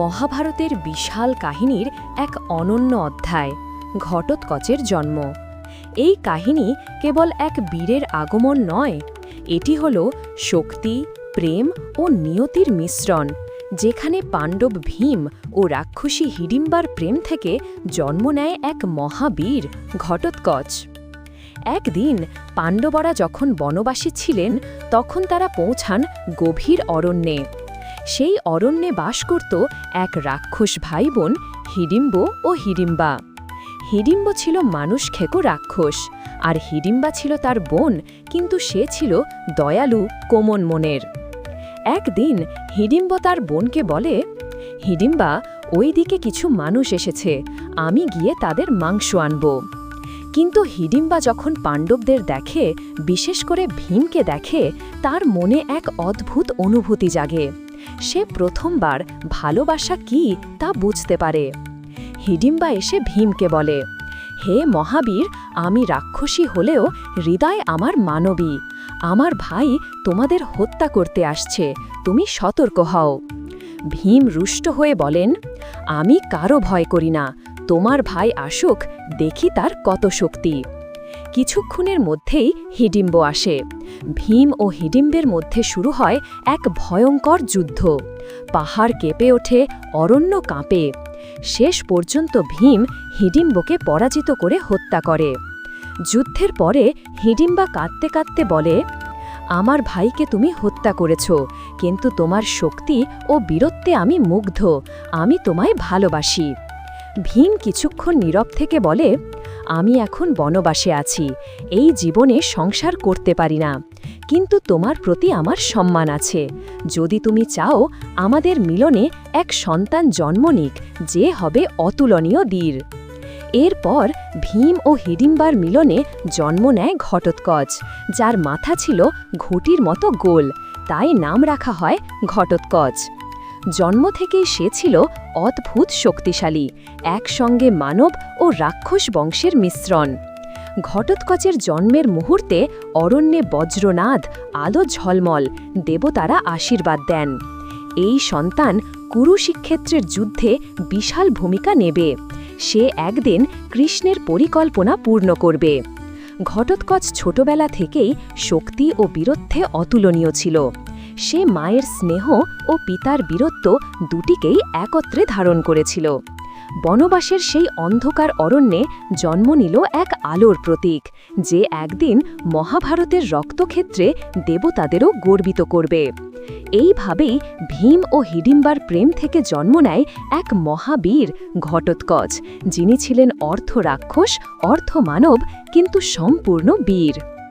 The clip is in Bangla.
মহাভারতের বিশাল কাহিনীর এক অনন্য অধ্যায়, ঘটোৎকচের জন্ম। এই কাহিনী কেবল এক বীরের আগমন নয়, এটি হল শক্তি, প্রেম ও নিয়তির মিশ্রণ, যেখানে পাণ্ডব ভীম ও রাক্ষসী হিডিম্বার প্রেম থেকে জন্ম নেয় এক মহাবীর, ঘটোৎকচ। একদিন পাণ্ডবরা যখন বনবাসী ছিলেন, তখন তারা পৌঁছান গভীর অরণ্যে। সেই অরণ্যে বাস করত এক রাক্ষস ভাই বোন হিডিম্ব ও হিডিম্বা। হিডিম্ব ছিল মানুষ খেকো রাক্ষস, আর হিডিম্বা ছিল তার বোন, কিন্তু সে ছিল দয়ালু কোমন মনের। একদিন হিডিম্ব তার বোনকে বলে, হিডিম্বা, ওই দিকে কিছু মানুষ এসেছে, আমি গিয়ে তাদের মাংস আনব। কিন্তু হিডিম্বা যখন পাণ্ডবদের দেখে, বিশেষ করে ভীমকে দেখে, তার মনে এক অদ্ভুত অনুভূতি জাগে। সে প্রথমবার ভালোবাসা কি তা বুঝতে পারে। হিডিম্বা এসে ভীমকে বলে, হে মহাবীর, আমি রাক্ষসী হলেও হৃদয় আমার মানবী। আমার ভাই তোমাদের হত্যা করতে আসছে, তুমি সতর্ক হও। ভীম রুষ্ট হয়ে বলেন, আমি কারও ভয় করি না। তোমার ভাই আসুক, দেখি তার কত শক্তি। কিছুক্ষণের মধ্যেই হিডিম্ব আসে। ভীম ও হিডিম্বের মধ্যে শুরু হয় এক ভয়ঙ্কর যুদ্ধ। পাহাড় কেঁপে ওঠে, অরণ্য কাঁপে। শেষ পর্যন্ত ভীম হিডিম্বকে পরাজিত করে হত্যা করে। যুদ্ধের পরে হিডিম্বা কাঁদতে কাঁদতে বলে, আমার ভাইকে তুমি হত্যা করেছ, কিন্তু তোমার শক্তি ও বীরত্বে আমি মুগ্ধ, আমি তোমায় ভালোবাসি। ভীম কিছুক্ষণ নীরব থেকে বলে আমি এখন বনবাসে আছি। এই জীবনে সংসার করতে পারি না। কিন্তু তোমার প্রতি আমার সম্মান আছে। যদি তুমি চাও, আমাদের মিলনে এক সন্তান জন্ম নিক, যে হবে অতুলনীয় দীর। এরপর ভীম ও হিডিম্বার মিলনে জন্ম নেয় ঘটোৎকচ, যার মাথা ছিল ঘটির মতো গোল, তাই নাম রাখা হয় ঘটোৎকচ। জন্ম থেকেই সে ছিল অদ্ভুত শক্তিশালী, একসঙ্গে মানব ও রাক্ষস বংশের মিশ্রণ। ঘটোৎকচের জন্মের মুহূর্তে অরণ্যে বজ্রনাদ, আলো ঝলমল, দেবতারা আশীর্বাদ দেন। এই সন্তান কুরুশিক্ষেত্রের যুদ্ধে বিশাল ভূমিকা নেবে। সে একদিন কৃষ্ণের পরিকল্পনা পূর্ণ করবে। ঘটোৎকচ ছোটবেলা থেকেই শক্তি ও বীরত্বে অতুলনীয় ছিল। সে মায়ের স্নেহ ও পিতার বীরত্ব দুটিকেই একত্রে ধারণ করেছিল। বনবাসের সেই অন্ধকার অরণ্যে জন্ম নিল এক আলোর প্রতীক, যে একদিন মহাভারতের রক্তক্ষেত্রে দেবতাদেরও গর্বিত করবে। এইভাবেই ভীম ও হিডিম্বার প্রেম থেকে জন্ম নেয় এক মহাবীর, ঘটোৎকচ, যিনি ছিলেন অর্থ রাক্ষস অর্থ মানব কিন্তু সম্পূর্ণ বীর।